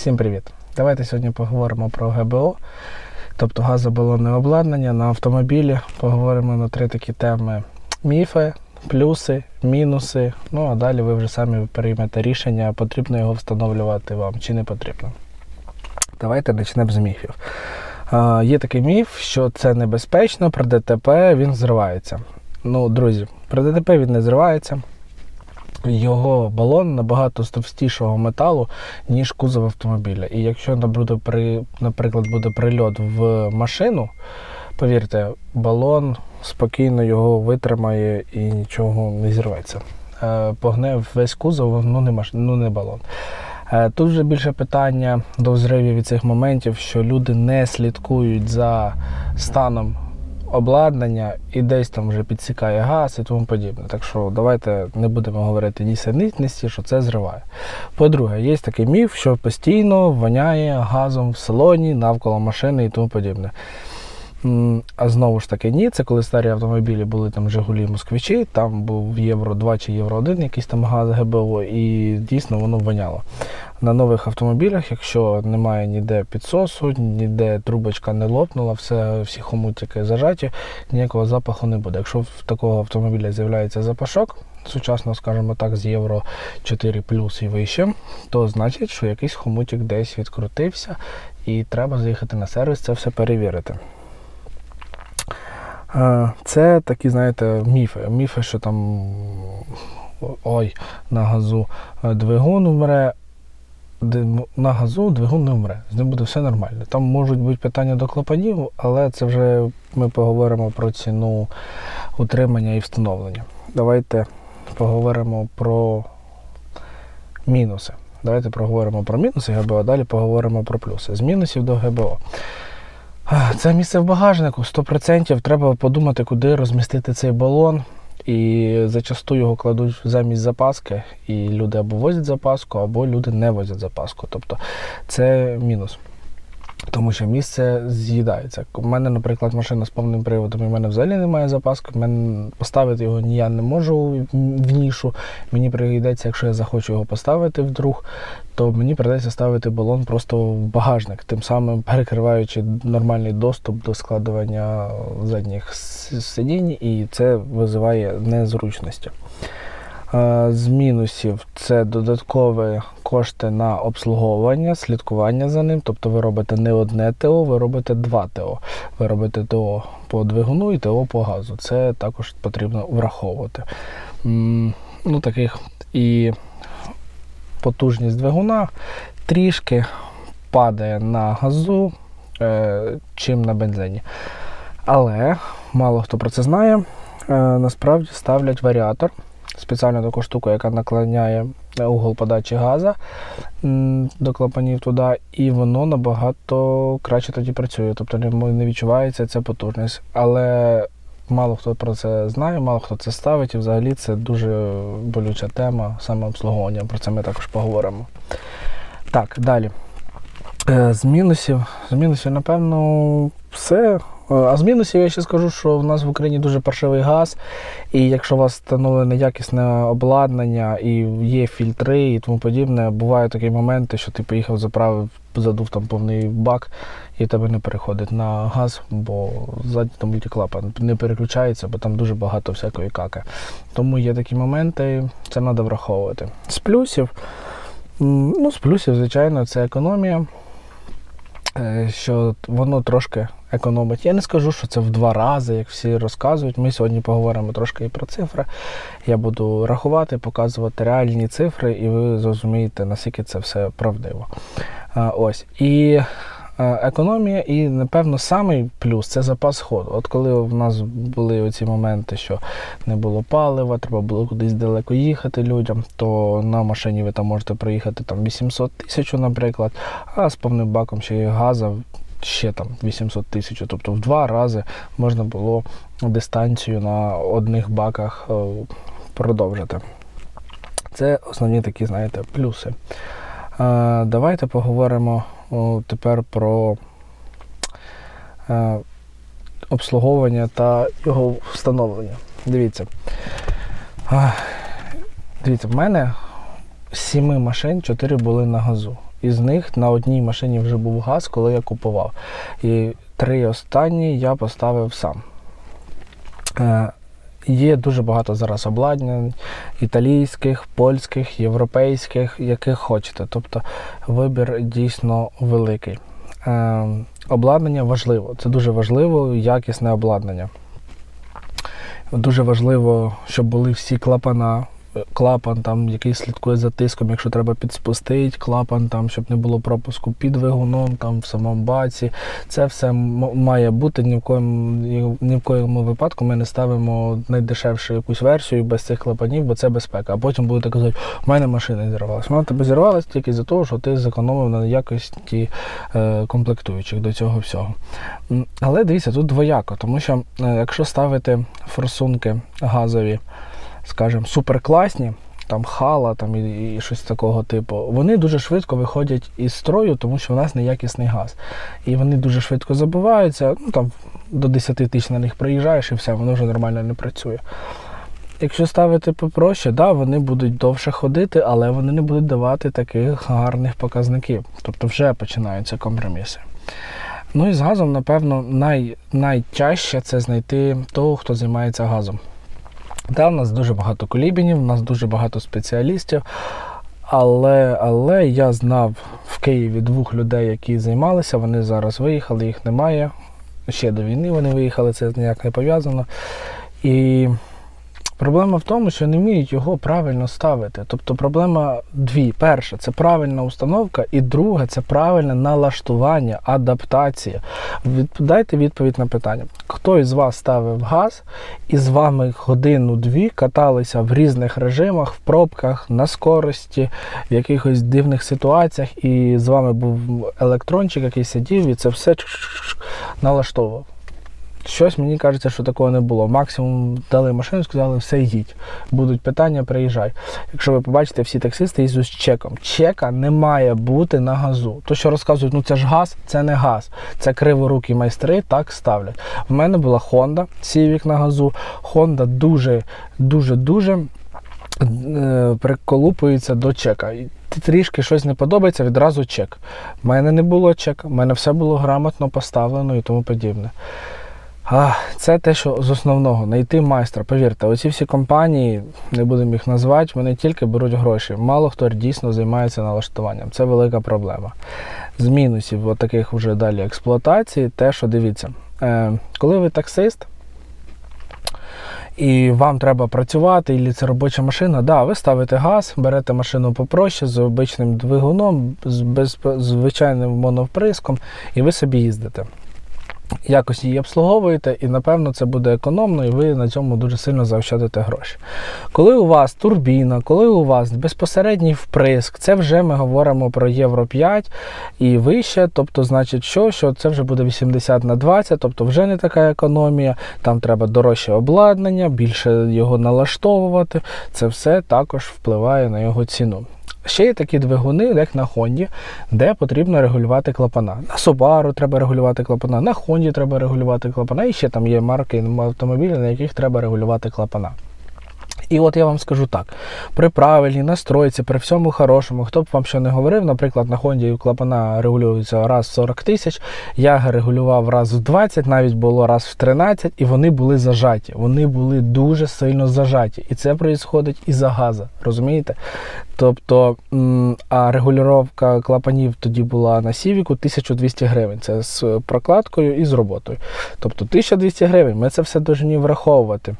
Всім привіт! Давайте сьогодні поговоримо про ГБО, тобто газобалонне обладнання на автомобілі. Поговоримо на три такі теми: міфи, плюси, мінуси. Ну а далі ви вже самі приймете рішення, потрібно його встановлювати вам чи не потрібно. Давайте почнемо з міфів. А, є такий міф, що це небезпечно, при ДТП він зривається. Ну, друзі, при ДТП він не зривається. Його балон набагато з товстішого металу, ніж кузов автомобіля. І якщо буде при, наприклад, буде прильот в машину, повірте, балон спокійно його витримає і нічого не зірветься. Е, Погне весь кузов, ну не, маш... ну, не балон. Е, Тут вже більше питання до взривів від цих моментів, що люди не слідкують за станом обладнання і десь там вже підсікає газ і тому подібне. Так що давайте не будемо говорити нісенітності, що це зриває. По-друге, є такий міф, що постійно воняє газом в салоні, навколо машини і тому подібне. А знову ж таки, ні, це коли старі автомобілі були там Жигулі Москвичі, там був Євро 2 чи Євро 1, якийсь там газ ГБО, і дійсно воно воняло. На нових автомобілях, якщо немає ніде підсосу, ніде трубочка не лопнула, все, всі хомутики зажаті, ніякого запаху не буде. Якщо в такого автомобіля з'являється запашок, сучасно, скажімо так, з Євро 4 плюс і вище, то значить, що якийсь хомутик десь відкрутився, і треба заїхати на сервіс, це все перевірити. Е, Це такі, знаєте, міфи. Міфи, що там ой, на газу е, двигун вмре, на газу двигун не вмре. З ним буде все нормально. Там можуть бути питання до клапанів, але це вже ми поговоримо про ціну утримання і встановлення. Давайте поговоримо про мінуси. Давайте поговоримо про мінуси ГБО, далі поговоримо про плюси. З мінусів до ГБО. Це місце в багажнику, 100% треба подумати, куди розмістити цей балон. І зачасту його кладуть замість запаски, і люди або возять запаску, або люди не возять запаску. Тобто це мінус. Тому що місце з'їдається. У мене, наприклад, машина з повним приводом, і в мене взагалі немає запаски. в Мене поставити його ні я не можу в нішу. Мені прийдеться, якщо я захочу його поставити вдруг, то мені прийдеться ставити балон просто в багажник, тим самим перекриваючи нормальний доступ до складування задніх сидінь, і це визиває незручності. Е, З мінусів це додаткові кошти на обслуговування, слідкування за ним. Тобто ви робите не одне ТО, ви робите два ТО. Ви робите ТО по двигуну і ТО по газу. Це також потрібно враховувати. Ну, таких і потужність двигуна трішки падає на газу, е, чим на бензині. Але мало хто про це знає. Е, насправді ставлять варіатор спеціальну таку штуку, яка наклоняє угол подачі газу м, до клапанів туди, і воно набагато краще тоді працює. Тобто не, відчувається ця потужність. Але мало хто про це знає, мало хто це ставить, і взагалі це дуже болюча тема саме обслуговування. Про це ми також поговоримо. Так, далі. Е, З мінусів, з мінусів, напевно, все. Е, А з мінусів я ще скажу, що в нас в Україні дуже паршивий газ, і якщо у вас встановлене якісне обладнання і є фільтри і тому подібне, бувають такі моменти, що ти поїхав, заправив, задув там повний бак, і тебе не переходить на газ, бо ззаді там мультиклапан не переключається, бо там дуже багато всякої каки. Тому є такі моменти, це треба враховувати. З плюсів, ну, з плюсів, звичайно, це економія е, що воно трошки економить. Я не скажу, що це в два рази, як всі розказують. Ми сьогодні поговоримо трошки і про цифри. Я буду рахувати, показувати реальні цифри, і ви зрозумієте, наскільки це все правдиво. Ось. І економія, і, напевно, самий плюс це запас ходу. От коли в нас були оці моменти, що не було палива, треба було кудись далеко їхати людям, то на машині ви там можете проїхати там 800 тисяч, наприклад, а з повним баком ще й газу ще там 800 тисяч. Тобто в два рази можна було дистанцію на одних баках е, продовжити. Це основні такі, знаєте, плюси. Е, Давайте поговоримо тепер про е, обслуговування та його встановлення. Дивіться. Дивіться, в мене з сіми машин чотири були на газу. Із них на одній машині вже був газ, коли я купував. І три останні я поставив сам. Е, Є дуже багато зараз обладнань італійських, польських, європейських, яких хочете. Тобто вибір дійсно великий. Е, обладнання важливо. Це дуже важливо, якісне обладнання. Дуже важливо, щоб були всі клапана. Клапан, там, який слідкує за тиском, якщо треба підспустити, клапан, там, щоб не було пропуску під двигуном, там, в самому баці. Це все має бути. Ні в, коєму, ні в коєму випадку ми не ставимо найдешевшу якусь версію без цих клапанів, бо це безпека. А потім будете казати, у мене машина зірвалася. Вона тебе зірвалася тільки за того, що ти зекономив на якості е, комплектуючих до цього всього. Але дивіться, тут двояко, тому що е, якщо ставити форсунки газові, скажімо, суперкласні, там хала там, і, і щось такого типу, вони дуже швидко виходять із строю, тому що в нас неякісний газ. І вони дуже швидко забиваються, ну там до 10 тисяч на них приїжджаєш і все, воно вже нормально не працює. Якщо ставити попроще, да, вони будуть довше ходити, але вони не будуть давати таких гарних показників. Тобто вже починаються компроміси. Ну і з газом, напевно, най, найтяжче це знайти того, хто займається газом. Да, у нас дуже багато колібінів, у нас дуже багато спеціалістів. Але, але я знав в Києві двох людей, які займалися, вони зараз виїхали, їх немає. Ще до війни вони виїхали, це ніяк не пов'язано. І проблема в тому, що не вміють його правильно ставити. Тобто проблема дві. Перша це правильна установка, і друга це правильне налаштування, адаптація. Дайте відповідь на питання: хто із вас ставив газ і з вами годину-дві каталися в різних режимах, в пробках, на скорості, в якихось дивних ситуаціях, і з вами був електрончик, який сидів, і це все налаштовував. Щось мені кажеться, що такого не було. Максимум дали машину, сказали, все їдь. Будуть питання, приїжджай. Якщо ви побачите, всі таксисти їздять з чеком. Чека не має бути на газу. То, що розказують, ну це ж газ, це не газ. Це криворукі майстри так ставлять. В мене була Honda Civic на газу. Honda дуже, дуже, дуже е, приколупується до чека. Трішки щось не подобається, відразу чек. У мене не було чека, в мене все було грамотно поставлено і тому подібне. А, це те, що з основного знайти майстра. Повірте, оці всі компанії, не будемо їх назвати, вони тільки беруть гроші. Мало хто дійсно займається налаштуванням. Це велика проблема. З мінусів таких вже далі експлуатації, те, що дивіться, е, коли ви таксист. І вам треба працювати, і це робоча машина. Да, ви ставите газ, берете машину попроще з обичним двигуном, з без, звичайним моновприском, і ви собі їздите якось її обслуговуєте, і напевно це буде економно, і ви на цьому дуже сильно заощадите гроші. Коли у вас турбіна, коли у вас безпосередній вприск, це вже ми говоримо про Євро 5 і вище, тобто, значить, що, що це вже буде 80 на 20, тобто вже не така економія, там треба дорожче обладнання, більше його налаштовувати. Це все також впливає на його ціну. Ще є такі двигуни, як на Хонді, де потрібно регулювати клапана. На Subaru треба регулювати клапана, на Хонді треба регулювати клапана, і ще там є марки автомобілів, на яких треба регулювати клапана. І от я вам скажу так: при правильній настройці, при всьому хорошому, хто б вам що не говорив, наприклад, на Хонді клапана регулюються раз в 40 тисяч, я регулював раз в 20, навіть було раз в 13, і вони були зажаті. Вони були дуже сильно зажаті. І це відбувається із-за газу, розумієте? Тобто, а регулювання клапанів тоді була на Сівіку 1200 гривень. Це з прокладкою і з роботою. Тобто 1200 гривень. Ми це все повинні враховувати.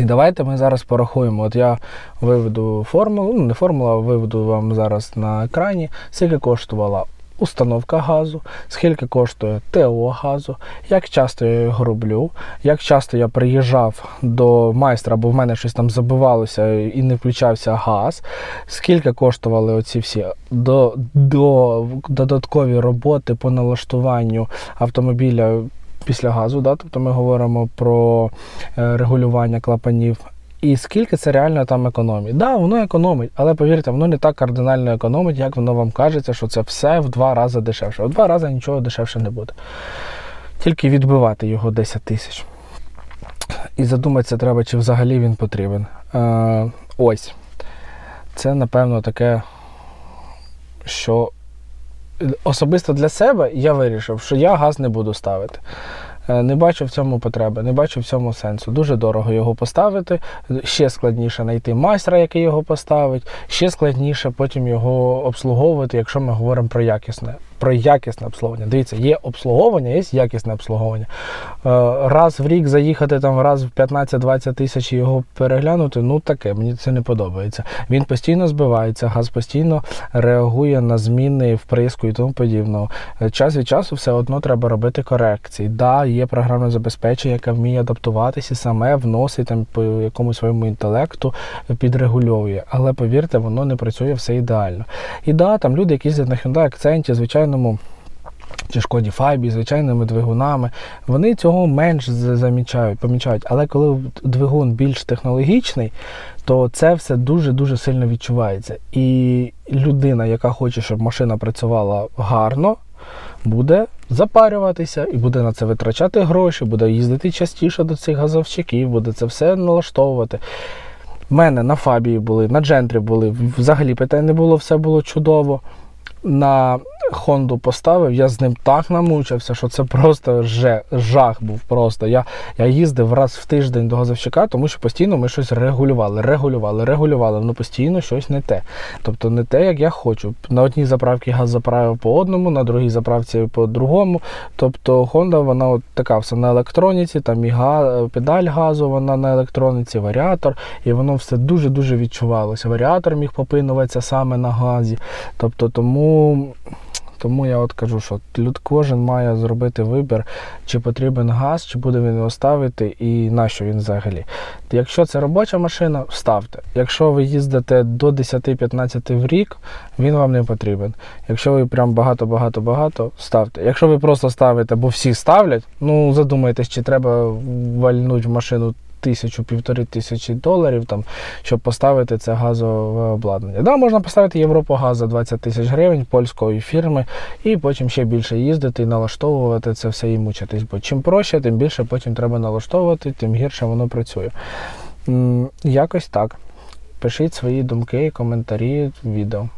І давайте ми зараз порахуємо. От я виведу формулу, ну не формулу, а виведу вам зараз на екрані, скільки коштувала установка газу, скільки коштує ТО газу, як часто я його роблю, як часто я приїжджав до майстра, бо в мене щось там забивалося і не включався газ, скільки коштували оці всі до, до додаткові роботи по налаштуванню автомобіля після газу, да? тобто ми говоримо про е, регулювання клапанів. І скільки це реально там економить? Да, воно економить, але повірте, воно не так кардинально економить, як воно вам кажеться, що це все в два рази дешевше. В два рази нічого дешевше не буде. Тільки відбивати його 10 тисяч. І задуматися треба, чи взагалі він потрібен. Е, ось. Це, напевно, таке, що особисто для себе я вирішив, що я газ не буду ставити. Е, Не бачу в цьому потреби, не бачу в цьому сенсу. Дуже дорого його поставити. Ще складніше знайти майстра, який його поставить. Ще складніше потім його обслуговувати, якщо ми говоримо про якісне. Про якісне обслуговування. Дивіться, є обслуговування, є якісне обслуговування. Е, Раз в рік заїхати там раз в 15-20 тисяч і його переглянути, ну таке, мені це не подобається. Він постійно збивається, газ постійно реагує на зміни вприску і тому подібного. Е, Час від часу все одно треба робити корекції. Да, є програмне забезпечення, яке вміє адаптуватися, саме вносить там по якомусь своєму інтелекту, е, підрегульовує. Але повірте, воно не працює все ідеально. І да, там люди, які їздять на Hyundai акценті, звичайному. Чи шкоді Файбі, звичайними двигунами, вони цього менш замічають, помічають. Але коли двигун більш технологічний, то це все дуже-дуже сильно відчувається. І людина, яка хоче, щоб машина працювала гарно, буде запарюватися і буде на це витрачати гроші, буде їздити частіше до цих газовщиків, буде це все налаштовувати. У мене на Фабії були, на Джентрі були, взагалі питань не було, все було чудово. На Хонду поставив, я з ним так намучився, що це просто жах був. Просто. Я, я їздив раз в тиждень до газовщика, тому що постійно ми щось регулювали, регулювали, регулювали, воно постійно щось не те. Тобто не те, як я хочу. На одній заправці газ заправив по одному, на другій заправці по другому. Тобто Honda, вона от така все на електроніці, там і га, педаль газу, вона на електроніці, варіатор, і воно все дуже-дуже відчувалося. Варіатор міг попинуватися саме на газі. Тобто тому. Тому я от кажу, що кожен має зробити вибір, чи потрібен газ, чи буде він його ставити, і на що він взагалі. Якщо це робоча машина, ставте. Якщо ви їздите до 10-15 в рік, він вам не потрібен. Якщо ви прям багато-багато-багато, ставте. Якщо ви просто ставите, бо всі ставлять, ну задумайтесь, чи треба вальнути в машину тисячу, півтори тисячі доларів, там, щоб поставити це газове обладнання. Да, можна поставити Європогаз за 20 тисяч гривень польської фірми, і потім ще більше їздити і налаштовувати це все і мучитись. Бо чим проще, тим більше потім треба налаштовувати, тим гірше воно працює. Якось так. Пишіть свої думки і коментарі відео.